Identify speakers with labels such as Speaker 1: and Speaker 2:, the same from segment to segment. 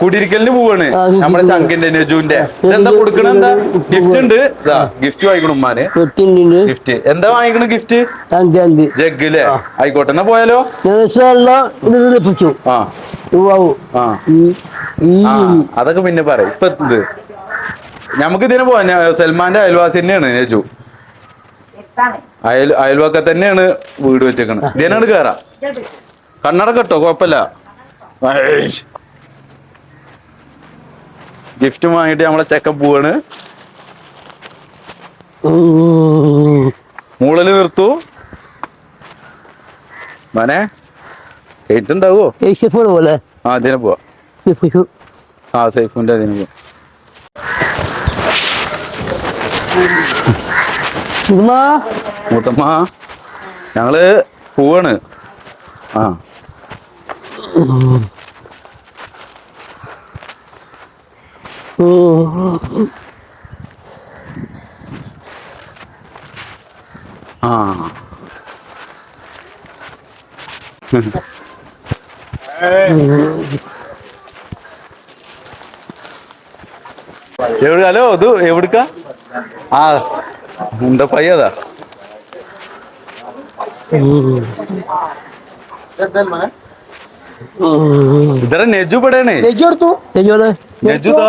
Speaker 1: കുടിരിക്കലിന് പോവാണ്. നമ്മുടെ ചങ്കിന്റെ നെജുവിന്റെ. എന്താ? കൊടുക്കണ എന്താ ഗിഫ്റ്റ് ഉണ്ട്. ഗിഫ്റ്റ് വാങ്ങിക്കണം ഉമ്മാന്. ഗിഫ്റ്റ് എന്താ വാങ്ങിക്കണ ഗിഫ്റ്റ് ജഗ്ഗില്ലേ ആയിക്കോട്ടെ എന്നാ പോയാലോ? അതൊക്കെ പിന്നെ പറയാം. ഇപ്പൊ എന്ത് നമുക്ക് ഇതിനെ പോവാ സൽമാന്റെ അയൽവാസി തന്നെയാണ് നെജു. അയൽ അയൽവാക്ക തന്നെയാണ് വീട് വെച്ചേക്കണത്. ഇതിനാണ് കേറാം. കണ്ണട കേട്ടോ കുഴപ്പമില്ല. ഗിഫ്റ്റ് വാങ്ങിയിട്ട് നമ്മളെ ചെക്കൻ പോവാണ്. മൂളൽ നിർത്തു. മനെ കേട്ടുണ്ടാവോ
Speaker 2: പോലെ
Speaker 1: ആ അതിനെ പോവാ. ആ സൈഫുന്റെ അതിനെ പോവാ. മൂത്തമ്മ ഞങ്ങൾ പോവാണ്. ആ. ആ. എവിടെ ഹലോ ഇത് എവിടുക്ക? ആ എന്താ പയ്യതാ. ഇതര നെജു പെടേണേ
Speaker 3: നെജു
Speaker 2: എടുത്തു.
Speaker 1: നെജു താ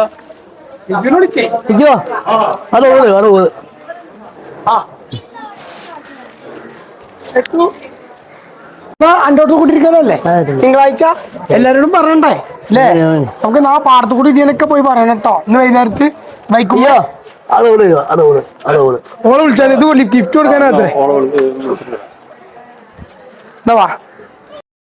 Speaker 3: അന്റോട്ട് കൂട്ടിരിക്കാനല്ലേ. തിങ്കളാഴ്ച എല്ലാരോടും പറയണ്ടേ? അല്ലേ നമുക്ക് നാ പാടത്ത് കൂടി ഇതിനൊക്കെ പോയി പറയണം കേട്ടോ ഇന്ന് വൈകുന്നേരത്ത്
Speaker 2: വൈക്കുമ്പോ പോയി അവിടെ പോയി
Speaker 3: ഓളെ വിളിച്ചാൽ ഇത് ഗിഫ്റ്റ് കൊടുക്കാനത്രേ എന്നാ വാ.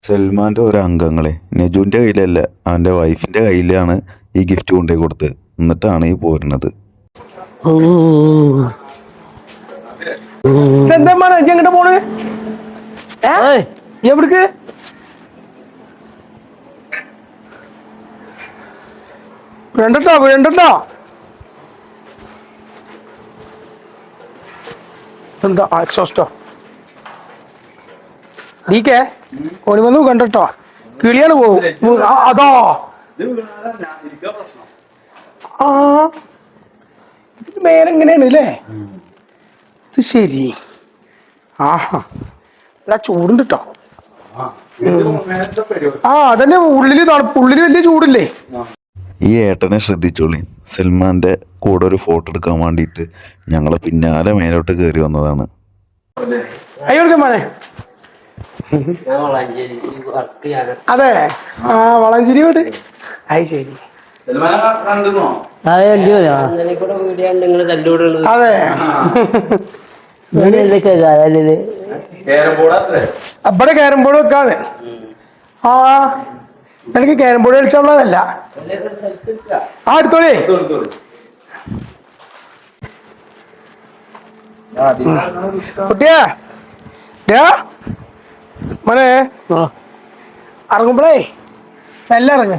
Speaker 4: സൽമാന്റെ ഒരു അംഗങ്ങളെ നെജുവിന്റെ കയ്യിലല്ല അവന്റെ വൈഫിന്റെ കയ്യിലാണ് ഈ ഗിഫ്റ്റ് കൊണ്ടുപോയി കൊടുത്തത്. എന്നിട്ടാണ് ഈ പോരുന്നത്.
Speaker 3: എങ്ങോട്ട് പോണ്? ഏ?
Speaker 2: ഏയ്.
Speaker 3: എവിടേക്ക്? വേണ്ടട്ടോ വേണ്ടട്ടോ. എന്താ? എക്സോസ്റ്റോ ഡീക്കേ കോണി വന്നു കണ്ടട്ടോ? കിളിയാണ് പോകും അതോ. ആ. ഇതിന് മേലെ എങ്ങനെയാണ് അല്ലേ ഇത് ശരി. ആഹാ. എടാ ചൂടുണ്ട് കേട്ടോ ആ അതന്നെ ഉള്ളിൽ തണുപ്പ് ഉള്ളിൽ വലിയ ചൂടില്ലേ?
Speaker 4: ഈ ഏട്ടനെ ശ്രദ്ധിച്ചോളി. സൽമാന്റെ കൂടെ ഒരു ഫോട്ടോ എടുക്കാൻ വേണ്ടിയിട്ട് ഞങ്ങളെ പിന്നാലെ മേലോട്ട് കയറി വന്നതാണ്.
Speaker 3: അതെ. ആ വളഞ്ചേരി വീട് അത് ശരി. അതെ.
Speaker 2: കാലല്ലേ
Speaker 3: അവിടെ ക്യാരം ബോർഡ് വെക്കാതെ ആ എനിക്ക് ക്യാരം ബോർഡ് കളിച്ചുള്ളതല്ല. ആ എടുത്തോളേ. കുട്ടിയാ. മോനെ. ഇറങ്ങുമ്പോഴേ നല്ല ഇറങ്ങ്.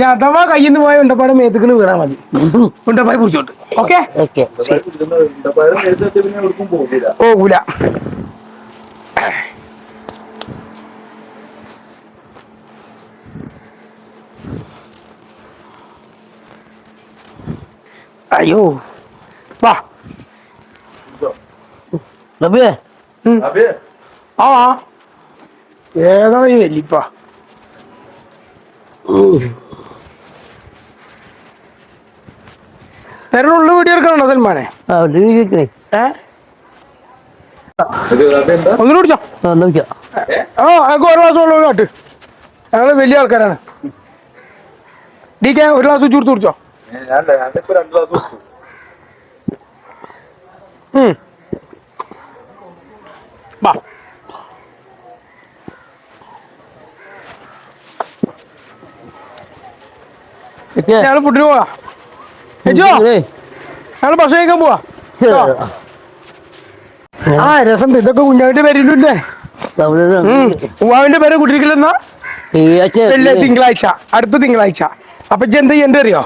Speaker 3: ഞാൻ അഥവാ കയ്യിൽ നിന്ന് പോയ ഉണ്ടപ്പാടെ മേത്തുക്കൾ വീണാ മതി. ഉണ്ടപ്പായ പിടിച്ചോട്ട്. ഓക്കെ? പോകൂല. അയ്യോ. വാ. ആ ഏതാണ് ഈ വെല്ലിപ്പ നേരെ ഉള്ളു വീഡിയോ എടുക്കണോ സൽമാനെ? ഒന്നിനു കുടിച്ചോ?
Speaker 2: ആ
Speaker 3: ഞങ്ങൾക്ക് ഒരു ഗ്ലാസ് ഉള്ളു കാട്ട്. ഞങ്ങൾ വലിയ ആൾക്കാരാണ്. ഡി കെ ഒരു ഗ്ലാസ് ചൂടുത്ത് കുടിച്ചോ? ബാ. ഞങ്ങൾ ഫുഡിന് പോവാ. ഞങ്ങൾ ഭക്ഷണം കഴിക്കാൻ പോവാ ആ രസം ഇതൊക്കെ കുഞ്ഞാവിന്റെ പേരില്ലേ ഉവാവിന്റെ പേര് കുട്ടിരിക്കില്ലെന്നാ തിങ്കളാഴ്ച. അടുത്ത തിങ്കളാഴ്ച. അപ്പൊ എന്താ ചെയ്യണ്ട അറിയോ?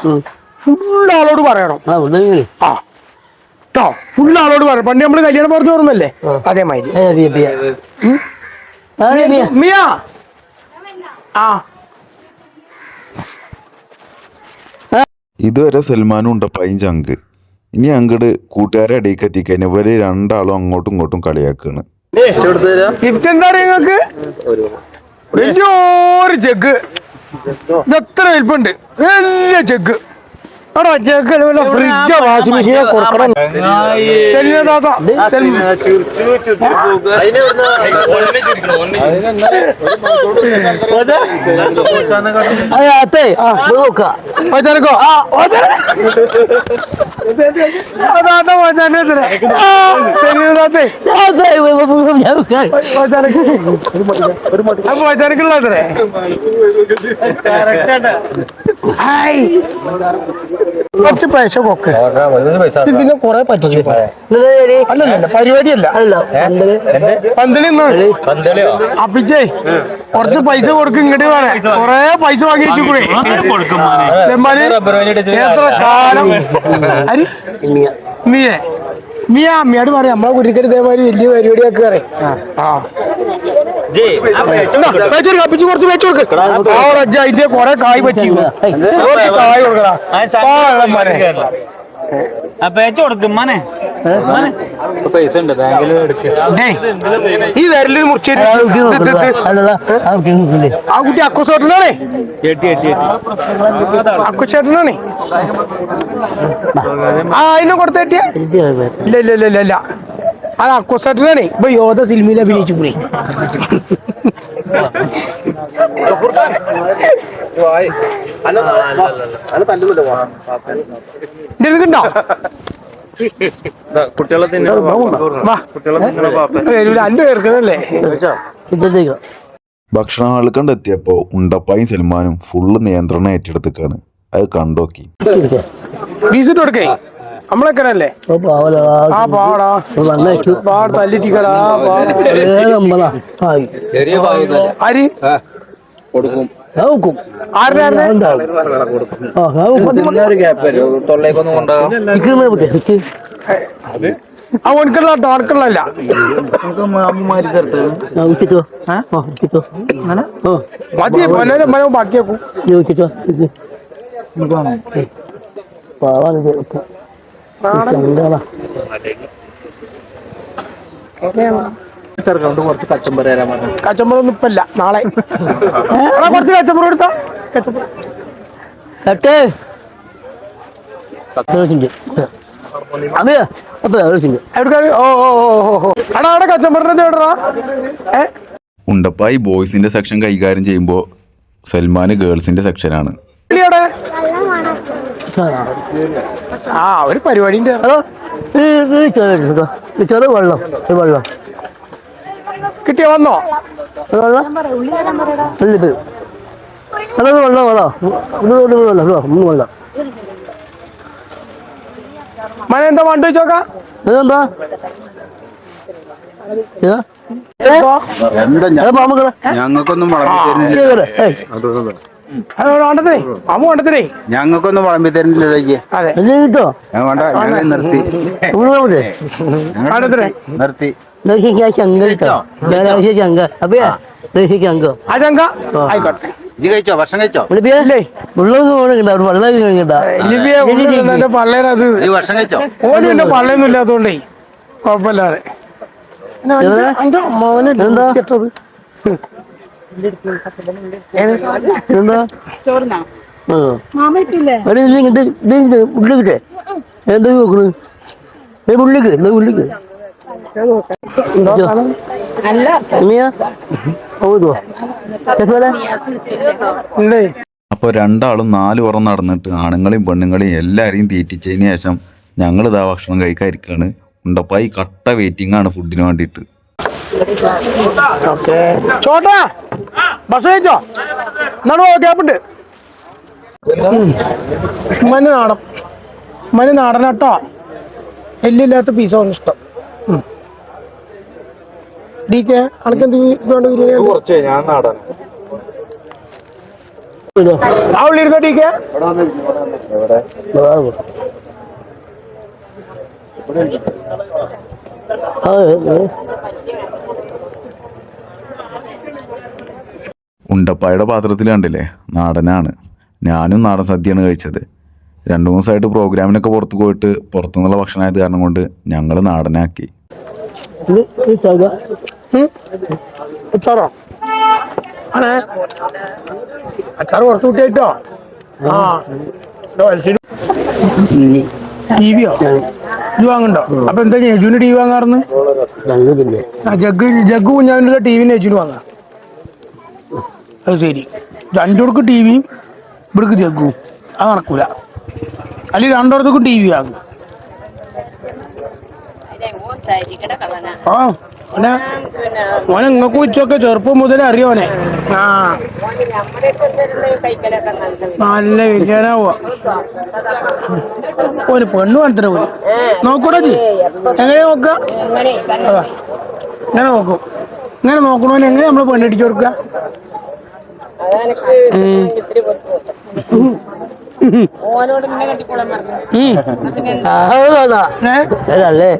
Speaker 3: ഫുൾ ആളോട് പറയണം.
Speaker 2: ആ
Speaker 3: കേട്ടോ ഫുൾ ആളോട് പറയണം. പണ്ട് നമ്മൾ കല്യാണം പറഞ്ഞു ഓർമ്മല്ലേ അതേമാതിരി. മിയ. ആ.
Speaker 4: ഇതുവരെ സൽമാനും ഉണ്ടപ്പായും ചങ്ക്. ഇനി അങ്ങോട്ട് കൂട്ടുകാരെ ഇടയ്ക്ക് എത്തിക്കഴിഞ്ഞാൽ ഇവർ രണ്ടാളും അങ്ങോട്ടും ഇങ്ങോട്ടും കളിയാക്കാണ്.
Speaker 3: ഗിഫ്റ്റ് എന്താ നിങ്ങൾക്ക്? വലിയൊരു ജഗ് ഇത് എത്ര വലിപ്പുണ്ട് വലിയ ജഗ് എടാ ജഗ് വല്ല ഫ്രിഡ്ജോ വാഷിംഗ് മെഷീനോ കൊടുക്കണം. സെലിന
Speaker 2: അത്.
Speaker 3: ഓച്ചാനക്കോ ആ ഓച്ചാന താത്ത ഓച്ചാനെ സെലിന താത്തേ കുറച്ച് പൈസ കൊക്ക് ഇതിനെ കൊറേ പറ്റിച്ചു. അല്ലല്ല. പരിപാടിയല്ല പന്തളി. അപ്പിച്ചേ കുറച്ച് പൈസ കൊടുക്കും ഇങ്ങോട്ട് വേണേ കൊറേ പൈസ വാങ്ങി വെച്ചുകൂടെ എത്ര കാലം. മിയ. മിയെ. മിയ അമ്മയോട് പറയാം. നമ്മളെ കുട്ടിക്കട് ഇതേമാതിരി വലിയ പരിപാടിയൊക്കെ പറയും. ആ. കപ്പിച്ച് കുറച്ച് വെച്ച് കൊടുക്ക്. ആ ഒരജ്ജ അതിന്റെ കൊറേ കായ് പറ്റി. കുറച്ച് കായ് കൊടുക്കടാ. ഈ വിരലിൽ മുറിച്ചു
Speaker 2: ആ കുട്ടി
Speaker 3: അക്കുസേട്ടനാണേ അക്കുച്ചേട്ടനാണേ ആ അതിനെ കൊടുത്തേട്ടിയ ഇല്ല ഇല്ല ഇല്ല ഇല്ല. അത് അക്കുസേട്ടനാണേ ഇപ്പൊ യോധ സിനിമയിൽ അഭിനയിച്ചു കൂടി.
Speaker 5: കുട്ടികളെ
Speaker 4: ഭക്ഷണ ഹാളിൽ കണ്ടെത്തിയപ്പോൾ ഉണ്ടപ്പായും സൽമാനും ഫുള്ള് നിയന്ത്രണം ഏറ്റെടുത്തേക്കാണ്. അത് കണ്ടോക്കി.
Speaker 3: ബീസിട്ട് കൊടുക്കേ. നമ്മളെക്കണല്ലേ
Speaker 2: ഓ പാവല
Speaker 3: ആ പാടാ.
Speaker 2: വന്നേച്ചു
Speaker 3: പാട് തല്ലിട്ടിക്കടാ
Speaker 2: നമ്മളാ
Speaker 3: അരി
Speaker 5: കൊടുക്കും.
Speaker 3: ആരുടെ?
Speaker 2: ആ ഓ
Speaker 3: മതി ബാക്കിയാക്കും.
Speaker 2: പാവാണ്
Speaker 5: ചെറുക്കൊണ്ട് കുറച്ച് കച്ചമ്പര തരാൻ പറഞ്ഞു.
Speaker 3: കച്ചമ്പറൊന്നും ഇപ്പല്ല നാളെ. കുറച്ച് കച്ചമ്പർ എടുത്താ? കച്ചമ്പർ
Speaker 4: ഉണ്ടപ്പായി ബോയ്സിന്റെ സെക്ഷൻ കൈകാര്യം ചെയ്യുമ്പോൾ സൽമാന് ഗേൾസിന്റെ സെക്ഷനാണ്.
Speaker 3: ആ ഒരു പരിപാടിന്റെ
Speaker 2: ചെറു വെള്ളം ഒരു വെള്ളം
Speaker 3: കിട്ടിയ? വന്നോ?
Speaker 2: വെള്ളം വെള്ളം വെള്ളം വെള്ളം മൂന്ന് വെള്ളം
Speaker 3: മന എന്താ വണ്ടി
Speaker 2: ഇതെന്താ.
Speaker 1: ഞങ്ങൾക്കൊന്നും
Speaker 3: വേണ്ടതേ അമ്മ വേണ്ടതേ
Speaker 1: ഞങ്ങൾക്കൊന്നും വളമ്പി തരുന്നില്ലല്ലോ ഈ.
Speaker 3: അതെ.
Speaker 2: കിട്ടോ?
Speaker 1: ഞാൻ വേണ്ട ഞങ്ങൾ നിർത്തി.
Speaker 3: വേണ്ടതേ
Speaker 1: നിർത്തി
Speaker 2: ദേശിക്കാൻ ശങ്ക കിട്ടോ? ദേശിയ ശങ്ക അപ്പയാ ദേശിക്ക് അങ്ക
Speaker 3: ആ. ചങ്ക ആയിക്കോട്ടെ.
Speaker 1: കഴിച്ചോ? ഭക്ഷണം കഴിച്ചോ? ഭക്ഷണം കഴിച്ചോ?
Speaker 3: ഓനും എന്റെ പള്ളയൊന്നും ഇല്ലാത്തോണ്ടേ. കുഴപ്പമില്ലാതെ. പിന്നെ
Speaker 2: ഉള്ളിക്കിട്ടെ എന്താ നോക്കണ്? ഏ ഉള്ളിക്ക് എന്താ ഉള്ളിക്ക് അല്ല. ഹൗദോ എപ്പോഴാ
Speaker 3: ഉണ്ടേ
Speaker 4: അപ്പോൾ രണ്ടാളും നാല് പുറം നടന്നിട്ട് ആണുങ്ങളെയും പെണ്ണുങ്ങളെയും എല്ലാവരെയും തീറ്റിച്ചതിന് ശേഷം ഞങ്ങൾ ഇതാ ഭക്ഷണം കഴിക്കാതിരിക്കുകയാണ് ഉണ്ടപ്പായി കട്ട വെയിറ്റിംഗ് ആണ് ഫുഡിന് വേണ്ടിയിട്ട്.
Speaker 3: ഓക്കെ. ചോട്ടാ! ഭക്ഷണം കഴിച്ചോ? എന്നാണ് ഗ്യാപ്പുണ്ട് മഞ്ഞ നാടൻ. മഞ്ഞ നാടനാട്ടോ എല്ലില്ലാത്ത പീസാണ് ഇഷ്ടം. ഡി കെ അനക്കെന്ത് വേണ്ട ബിരിയാണി
Speaker 5: കുറച്ച് ഞാൻ നാടാണ്
Speaker 3: ആ ഉള്ളിരുന്നോ ഡി കെ
Speaker 4: ഉണ്ടപ്പായുടെ പാത്രത്തിൽ കണ്ടില്ലേ? നാടനാണ്. ഞാനും നാടൻ സദ്യയാണ് കഴിച്ചത്. രണ്ട് മൂന്ന് ദിവസമായിട്ട് പ്രോഗ്രാമിനൊക്കെ പുറത്ത് പോയിട്ട് പുറത്തുനിന്നുള്ള ഭക്ഷണമായത് കാരണം കൊണ്ട് ഞങ്ങൾ നാടനാക്കി.
Speaker 3: അച്ചാർ കുറച്ച് കൂട്ടിയായിട്ടോ? ആ. ടി വിയോ? ഇത് വാങ്ങണ്ടോ? അപ്പൊ എന്താ ടി വി വാങ്ങാറുന്ന്? ജഗ് ജഗ് കുഞ്ഞാവിന്റെ ടി വിന് യജുവിന് വാങ്ങാം. അത് ശരി. രണ്ടോർക്ക് ടി വിയും ഇവിടേക്ക് ജഗ്ഗും അത് നടക്കൂല. അല്ലെങ്കിൽ രണ്ടോടത്തേക്ക് ടി വി ആകും ആ ഓനെ ഓനെ നിങ്ങൾക്ക് ഉച്ചൊക്കെ ചെറുപ്പം മുതൽ അറിയോനെ ആ. നല്ല വില്യാനാവുക ഒരു പെണ്ണ് പണത്തിന് പോലും നോക്കൂടാ നോക്കുക അതാ. ഇങ്ങനെ നോക്കും. ഇങ്ങനെ നോക്കണോനെ എങ്ങനെ നമ്മൾ പെണ്ണിടിച്ചു കൊടുക്കുക
Speaker 2: അതല്ലേ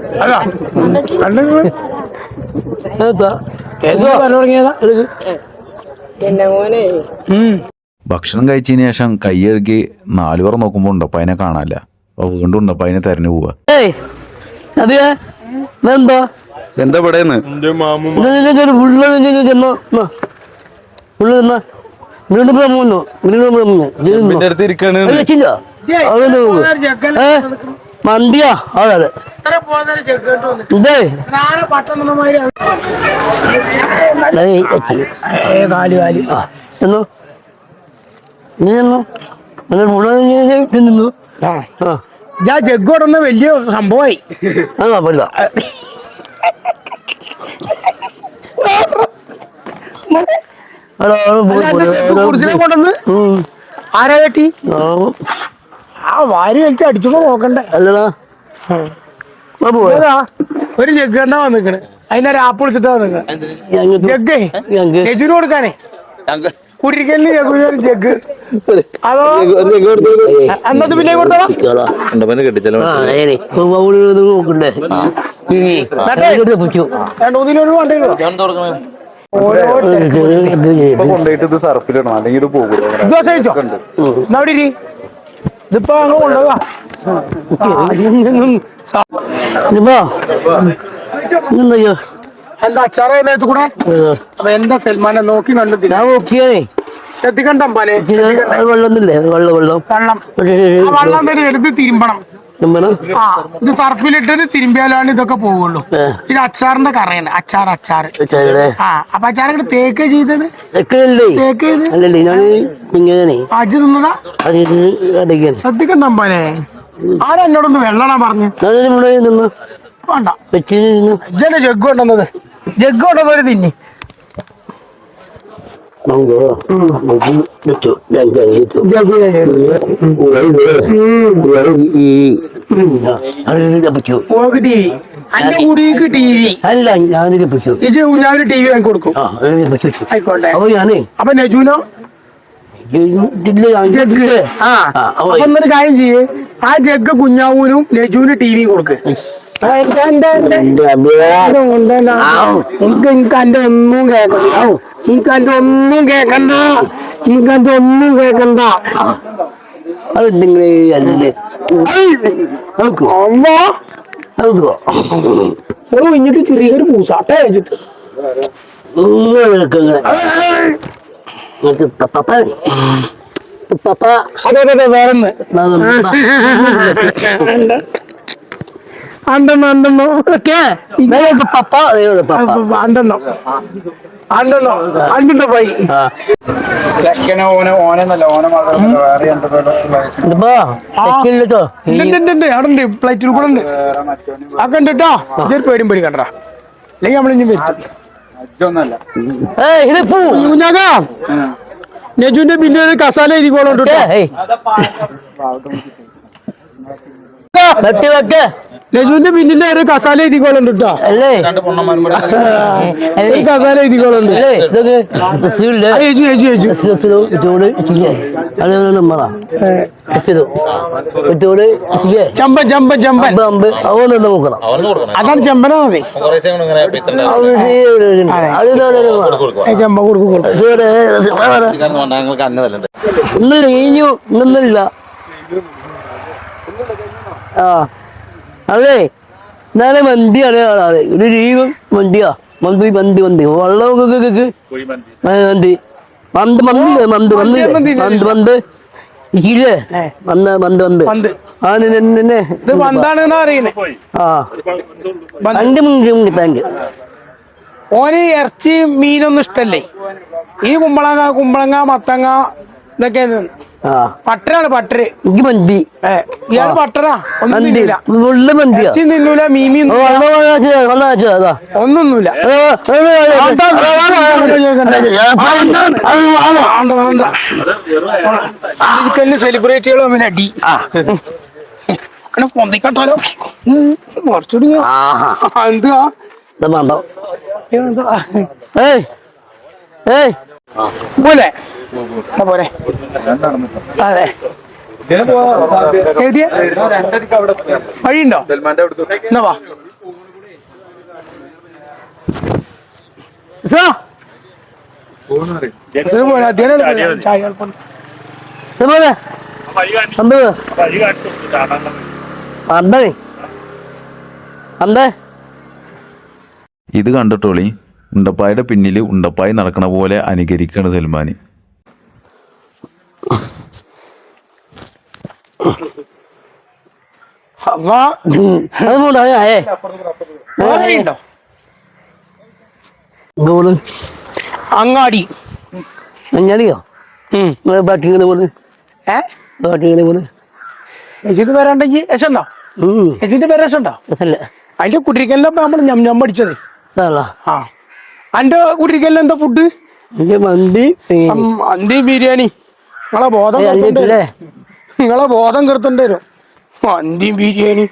Speaker 4: ഭക്ഷണം കഴിച്ചതിന് ശേഷം കൈ കഴുകി നാലു പേർ നോക്കുമ്പോൾ ഉണ്ടപ്പോൾ അതിനെ കാണാനില്ല. അപ്പൊ വീണ്ടും ഉണ്ടപ്പ അതിനെ തെരഞ്ഞു
Speaker 2: പോവാ. എന്താ
Speaker 1: എന്താ ഇവിടെന്ന്?
Speaker 2: ഉള്ള ചെന്നോ ഉള്ള തിന്ന? വീണ്ടും മൂന്നോ വീണ്ടും മൂന്നോ
Speaker 1: എന്റെ അടുത്ത് ഇരിക്കാണ്
Speaker 2: വെച്ചില്ല അവിടെ മന്തിയാ? അതെ ആ
Speaker 3: ഞാൻ വലിയ സംഭവമായി.
Speaker 2: അത് കുഴപ്പമില്ല.
Speaker 3: കുറിച്ചിനെ കൊണ്ടുവന്ന്? ആരാ കെട്ടി?
Speaker 2: ആ,
Speaker 3: വാരി നോക്കണ്ടേ.
Speaker 2: അല്ലടാ.
Speaker 3: ഒരു ജഗ് തന്നെ വന്നിക്കണ് അതിനെ ആപ്പ് വിളിച്ചിട്ടാ വന്നിക്കണ്. ജഗ്ഗേ രജുന് കൊടുക്കാനേ. കുടിക്കലിന് ഒരു ജഗ് അതോ? അന്നത്തെ പിന്നെ കൊടുത്തോളാം രണ്ടു ഓരോ
Speaker 1: ഇപ്പൊ കൊണ്ടുപോയിട്ട് ഇത് സർഫിലിടണം അല്ലെങ്കിൽ
Speaker 3: കഴിച്ചോ. ഇതിപ്പോ അങ്ങ് എന്താ അച്ചാറേ നേരത്തെ കൂടെ? അപ്പൊ എന്താ സൽമാനെ നോക്കി
Speaker 2: ഞാൻ
Speaker 3: ശ്രദ്ധിക്കണ്ട
Speaker 2: വെള്ളം വെള്ളം.
Speaker 3: വെള്ളം തന്നെ എടുത്ത് തിരുമ്പണം. ഇത് സർഫിലിട്ടത് തിരുമ്പിയാലാണ് ഇതൊക്കെ പോവുള്ളൂ. ഇത് അച്ചാറിന്റെ കറയാണ് അച്ചാർ അച്ചാർ. ആ അപ്പൊ അച്ചാർ തേക്ക് ചെയ്തത്? തേക്ക് അജ് തിന്നതാ? ശ്രദ്ധിക്കണ്ട അമ്പാനെ. ആരാ എന്നോടൊന്ന് വെള്ളണ പറഞ്ഞു?
Speaker 2: ഞാനൊരു ഇവിടെ
Speaker 3: അന്റെ കുടിക്ക് ടി വി
Speaker 2: അല്ല ഞാനൊരു
Speaker 3: ഇജ് ഞാൻ ടി വി വാങ്ങി കൊടുക്കും ആയിക്കോട്ടെ
Speaker 2: അപ്പൊ ഞാനേ
Speaker 3: അപ്പൊ നജുനോ ജഗ് ആ അപ്പൊ. എന്നൊരു കാര്യം ചെയ്യേ ആ ജഗ് കുഞ്ഞാവൂനും നെജുവിന് ടി വി കൊടുക്ക് കേക്കണ്ട കേക്കണ്ട കുഞ്ഞിട്ട് ചെറിയൊരു പൂസാട്ട
Speaker 2: പപ്പ
Speaker 3: അതെ അതെ അണ്ടെണ്ണോ അണ്ടെണ്ണോ.
Speaker 2: പപ്പ പപ്പ.
Speaker 3: അണ്ടെണ്ണോ. അണ്ടെണ്ണോ. പോയി പ്ലേറ്റിൽ കൂടെ ഉണ്ട്. ആ കണ്ടിട്ടോ ഇതൊരു പേടിയും പേടി കണ്ടടാ. അല്ലെങ്കിൽ നമ്മളിഞ്ഞും വരും. കുഞ്ഞാക്കാ. നെജുവിന്റെ ബില്ല് കസാല എഴുതിക്കോളുണ്ട് കേട്ടോ.
Speaker 2: ഏയ്. വെട്ടി വെട്ട്.
Speaker 3: നെജുവിന്റെ പിന്നിന്റെ ഒരു കസാല എഴുതിക്കോളുണ്ട് കേട്ടോ
Speaker 2: അല്ലേ?
Speaker 3: ഒരു കസാല എഴുതിക്കോളുണ്ട്. ചമ്പൻ ചമ്പൻ ചമ്പൻ.
Speaker 2: നോക്കണം
Speaker 3: അതാണ് ചെമ്പനാ മതി. ഏ, ചെമ്പ കൊടുക്കും
Speaker 2: കഴിഞ്ഞു ഇന്നൊന്നുമില്ല. ആ. അതെ നാളെ മന്തിയാണ് ആളാണ് ഒരു ജീവൻ മന്തിയാ മന്തി മന്തി മന്തി വെള്ളമൊക്കെ മന്തി മന്ത് മന്ത് മന്ത് മന്ത് മന്ത് മന്ത് ഇല്ലേ? മന്ത്. ആ നിന്നെ ആ.
Speaker 3: ഓന് ഇറച്ചി മീനൊന്നും ഇഷ്ടല്ലേ? ഈ കുമ്പളങ്ങ കുമ്പളങ്ങ മത്തങ്ങ ഇതൊക്കെ പട്ടരാണ് പട്ടര്
Speaker 2: എനിക്ക് മന്തി
Speaker 3: ഇയാൾ പട്ടരാ ഒന്നും തിന്നൂല
Speaker 2: ഉള്ള മന്തിയാ
Speaker 3: തിന്നൂല ഒന്നൊന്നുമില്ല തിന്നൂല സെലിബ്രിറ്റികൾ തമ്മിൽ അടി പൊന്തിക്കട്ടാലോ കുറച്ചുകൂടി എന്തുവാ
Speaker 2: ഇത് വേണ്ട
Speaker 3: എന്തുവാ
Speaker 2: ഏയ് ഏയ്
Speaker 3: പോലെ പോരെ. അതെ. എഴുതിയ വഴിയുണ്ടോ? എന്നാ വാ.
Speaker 4: ഇത് കണ്ടിട്ടോളി ഉണ്ടപ്പായുടെ പിന്നിൽ ഉണ്ടപ്പായി നടക്കണ പോലെ അനുകരിക്കുകയാണ് സൽമാൻ
Speaker 3: അമ്മാ,
Speaker 2: അത് പോണ്ട ഏ.
Speaker 3: വഴിയുണ്ടോ
Speaker 2: ഗോൾ
Speaker 3: അങ്ങാടി.
Speaker 2: അങ്ങാടിയോ?
Speaker 3: ഉം.
Speaker 2: പോലെ. പോണ്
Speaker 3: ഏ
Speaker 2: ബാറ്റിങ്ങനെ പോണ്
Speaker 3: എജിന് വരാണ്ടെങ്കിൽ യശുണ്ടോ?
Speaker 2: ഉം.
Speaker 3: എജിന്റെ പേര് യശുണ്ടോ?
Speaker 2: അല്ല
Speaker 3: അതിന്റെ കുട്ടിരിക്കലിന്റെ നമ്മൾ ഞം ഞം പഠിച്ചത്
Speaker 2: അതല്ല
Speaker 3: ആ. അന്റെ കുട്ടിരിക്കലിൽ എന്താ ഫുഡ്
Speaker 2: മന്തി
Speaker 3: മന്തി ബിരിയാണി. നിങ്ങളെ ബോധം. നിങ്ങളെ ബോധം കെടുത്തേണ്ടി വരും. മന്തി ബിരിയാണി